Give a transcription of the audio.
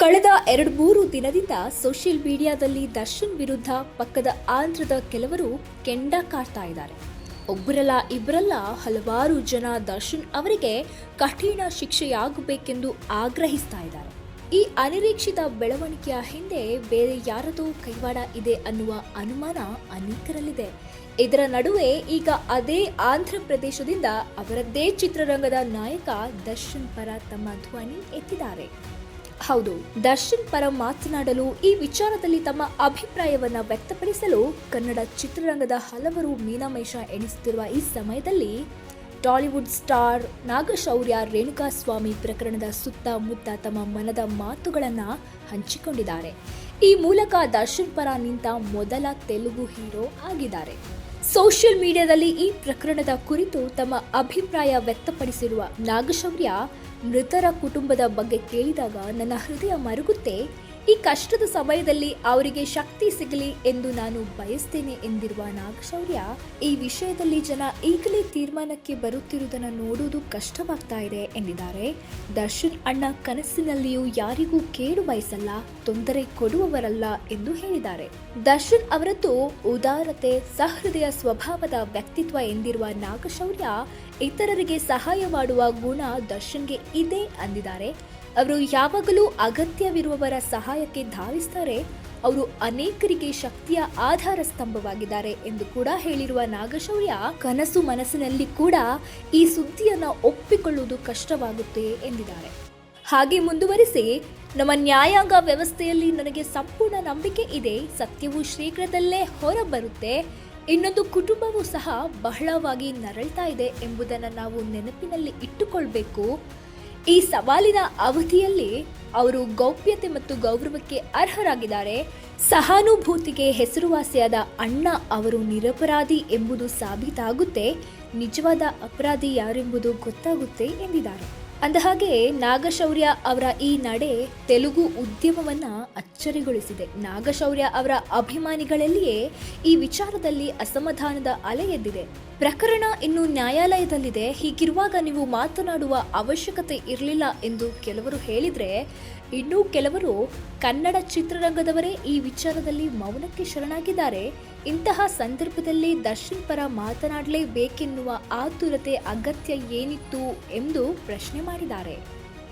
ಕಳೆದ ಎರಡು ಮೂರು ದಿನದಿಂದ ಸೋಷಿಯಲ್ ಮೀಡಿಯಾದಲ್ಲಿ ದರ್ಶನ್ ವಿರುದ್ಧ ಪಕ್ಕದ ಆಂಧ್ರದ ಕೆಲವರು ಕೆಂಡ ಕಾಡ್ತಾ ಇದ್ದಾರೆ. ಒಬ್ಬರಲ್ಲ ಇಬ್ಬರಲ್ಲ ಹಲವಾರು ಜನ ದರ್ಶನ್ ಅವರಿಗೆ ಕಠಿಣ ಶಿಕ್ಷೆಯಾಗಬೇಕೆಂದು ಆಗ್ರಹಿಸ್ತಾ ಇದ್ದಾರೆ. ಈ ಅನಿರೀಕ್ಷಿತ ಬೆಳವಣಿಗೆಯ ಹಿಂದೆ ಬೇರೆ ಯಾರದೋ ಕೈವಾಡ ಇದೆ ಅನ್ನುವ ಅನುಮಾನ ಅನೇಕರಲ್ಲಿದೆ. ಇದರ ನಡುವೆ ಈಗ ಅದೇ ಆಂಧ್ರ ಪ್ರದೇಶದಿಂದ ಅವರದ್ದೇ ಚಿತ್ರರಂಗದ ನಾಯಕ ದರ್ಶನ್ ಪರ ತಮ್ಮ ಧ್ವನಿ ಎತ್ತಿದ್ದಾರೆ. ಹೌದು, ದರ್ಶನ್ ಪರ ಮಾತನಾಡಲು ಈ ವಿಚಾರದಲ್ಲಿ ತಮ್ಮ ಅಭಿಪ್ರಾಯವನ್ನ ವ್ಯಕ್ತಪಡಿಸಲು ಕನ್ನಡ ಚಿತ್ರರಂಗದ ಹಲವರು ಮೀನಾಮೇಷ ಎಣಿಸುತ್ತಿರುವ ಈ ಸಮಯದಲ್ಲಿ ಟಾಲಿವುಡ್ ಸ್ಟಾರ್ ನಾಗಶೌರ್ಯ ರೇಣುಕಾಸ್ವಾಮಿ ಪ್ರಕರಣದ ಸುತ್ತಮುತ್ತ ತಮ್ಮ ಮನದ ಮಾತುಗಳನ್ನು ಹಂಚಿಕೊಂಡಿದ್ದಾರೆ. ಈ ಮೂಲಕ ದರ್ಶನ್ ಪರ ನಿಂತ ಮೊದಲ ತೆಲುಗು ಹೀರೋ ಆಗಿದ್ದಾರೆ. ಸೋಷಿಯಲ್ ಮೀಡಿಯಾದಲ್ಲಿ ಈ ಪ್ರಕರಣದ ಕುರಿತು ತಮ್ಮ ಅಭಿಪ್ರಾಯ ವ್ಯಕ್ತಪಡಿಸಿರುವ ನಾಗಶೌರ್ಯ, ಮೃತರ ಕುಟುಂಬದ ಬಗ್ಗೆ ಕೇಳಿದಾಗ ನನ್ನ ಹೃದಯ ಮರುಗುತ್ತೆ ಈ ಕಷ್ಟದ ಸಮಯದಲ್ಲಿ ಅವರಿಗೆ ಶಕ್ತಿ ಸಿಗಲಿ ಎಂದು ನಾನು ಬಯಸ್ತೇನೆ ಎಂದಿರುವ ನಾಗಶೌರ್ಯ, ಈ ವಿಷಯದಲ್ಲಿ ಜನ ಈಗಲೇ ತೀರ್ಮಾನಕ್ಕೆ ಬರುತ್ತಿರುವುದನ್ನು ನೋಡುವುದು ಕಷ್ಟವಾಗ್ತಾ ಇದೆ ಎಂದಿದ್ದಾರೆ. ದರ್ಶನ್ ಅಣ್ಣ ಕನಸಿನಲ್ಲಿಯೂ ಯಾರಿಗೂ ಕೇಳು ಬಯಸಲ್ಲ, ತೊಂದರೆ ಕೊಡುವವರಲ್ಲ ಎಂದು ಹೇಳಿದ್ದಾರೆ. ದರ್ಶನ್ ಅವರದ್ದು ಉದಾರತೆ, ಸಹೃದಯ ಸ್ವಭಾವದ ವ್ಯಕ್ತಿತ್ವ ಎಂದಿರುವ ನಾಗಶೌರ್ಯ, ಇತರರಿಗೆ ಸಹಾಯ ಮಾಡುವ ಗುಣ ದರ್ಶನ್ಗೆ ಇದೆ ಅಂದಿದ್ದಾರೆ. ಅವರು ಯಾವಾಗಲೂ ಅಗತ್ಯವಿರುವವರ ಸಹಾಯಕ್ಕೆ ಧಾವಿಸ್ತಾರೆ, ಅವರು ಅನೇಕರಿಗೆ ಶಕ್ತಿಯ ಆಧಾರ ಸ್ತಂಭವಾಗಿದ್ದಾರೆ ಎಂದು ಕೂಡ ಹೇಳಿರುವ ನಾಗಶೌರ್ಯ, ಕನಸು ಮನಸ್ಸಿನಲ್ಲಿ ಕೂಡ ಈ ಸುದ್ದಿಯನ್ನು ಒಪ್ಪಿಕೊಳ್ಳುವುದು ಕಷ್ಟವಾಗುತ್ತೆ ಎಂದಿದ್ದಾರೆ. ಹಾಗೆ ಮುಂದುವರಿಸಿ, ನಮ್ಮ ನ್ಯಾಯಾಂಗ ವ್ಯವಸ್ಥೆಯಲ್ಲಿ ನನಗೆ ಸಂಪೂರ್ಣ ನಂಬಿಕೆ ಇದೆ, ಸತ್ಯವು ಶೀಘ್ರದಲ್ಲೇ ಹೊರಬರುತ್ತೆ, ಇನ್ನೊಂದು ಕುಟುಂಬವೂ ಸಹ ಬಹಳವಾಗಿ ನರಳ್ತಾ ಇದೆ ಎಂಬುದನ್ನು ನಾವು ನೆನಪಿನಲ್ಲಿ ಇಟ್ಟುಕೊಳ್ಬೇಕು. ಈ ಸವಾಲಿನ ಅವಧಿಯಲ್ಲಿ ಅವರು ಗೌಪ್ಯತೆ ಮತ್ತು ಗೌರವಕ್ಕೆ ಅರ್ಹರಾಗಿದ್ದಾರೆ. ಸಹಾನುಭೂತಿಗೆ ಹೆಸರುವಾಸಿಯಾದ ಅಣ್ಣ ಅವರು ನಿರಪರಾಧಿ ಎಂಬುದು ಸಾಬೀತಾಗುತ್ತೆ. ನಿಜವಾದ ಅಪರಾಧಿ ಯಾರೆಂಬುದು ಗೊತ್ತಾಗುತ್ತೆ ಎಂದಿದ್ದಾರೆ. ಅಂದಹಾಗೆ ನಾಗಶೌರ್ಯ ಅವರ ಈ ನಡೆ ತೆಲುಗು ಉದ್ಯಮವನ್ನ ಅಚ್ಚರಿಗೊಳಿಸಿದೆ. ನಾಗಶೌರ್ಯ ಅವರ ಅಭಿಮಾನಿಗಳಲ್ಲಿಯೇ ಈ ವಿಚಾರದಲ್ಲಿ ಅಸಮಾಧಾನದ ಅಲೆ ಎದ್ದಿದೆ. ಪ್ರಕರಣ ಇನ್ನು ನ್ಯಾಯಾಲಯದಲ್ಲಿದೆ. ಹೀಗಿರುವಾಗ ನೀವು ಮಾತನಾಡುವ ಅವಶ್ಯಕತೆ ಇರಲಿಲ್ಲ ಎಂದು ಕೆಲವರು ಹೇಳಿದ್ರೆ, ಇನ್ನೂ ಕೆಲವರು ಕನ್ನಡ ಚಿತ್ರರಂಗದವರೇ ಈ ವಿಚಾರದಲ್ಲಿ ಮೌನಕ್ಕೆ ಶರಣಾಗಿದ್ದಾರೆ. ಇಂತಹ ಸಂದರ್ಭದಲ್ಲಿ ದರ್ಶನ್ ಪರ ಮಾತನಾಡಲೇಬೇಕೆನ್ನುವ ಆತುರತೆ ಅಗತ್ಯ ಏನಿತ್ತು ಎಂದು ಪ್ರಶ್ನೆ ಮಾಡಿದ್ದಾರೆ.